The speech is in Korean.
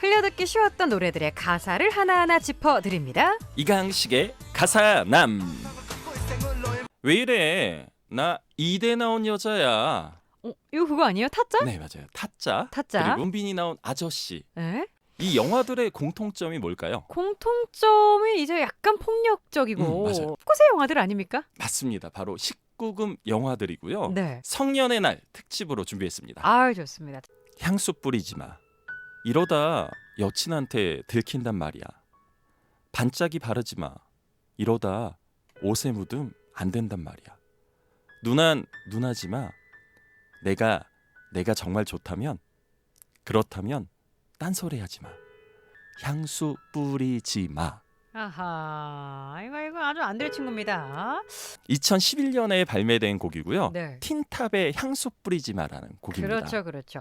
흘려듣기 쉬웠던 노래들의 가사를 하나하나 짚어드립니다. 이강식의 가사남 왜 이래 나 이대 나온 여자야 어, 이거 그거 아니에요? 타짜? 네 맞아요 타짜 타짜. 그리고 문빈이 나온 아저씨 네. 이 영화들의 공통점이 뭘까요? 공통점이 이제 약간 폭력적이고 음, 맞아요. 꼬세 영화들 아닙니까? 맞습니다 바로 19금 영화들이고요 네. 성년의 날 특집으로 준비했습니다 아 좋습니다. 향수 뿌리지 마 이러다 여친한테 들킨단 말이야. 반짝이 바르지 마. 이러다 옷에 묻음 안 된단 말이야. 누난 누나지 마 내가 내가 정말 좋다면 그렇다면 딴소리 하지 마. 향수 뿌리지 마. 아하 이거 이거 아주 안 될 친구입니다. 2011년에 발매된 곡이고요. 네. 틴탑의 향수 뿌리지 마라는 곡입니다. 그렇죠 그렇죠.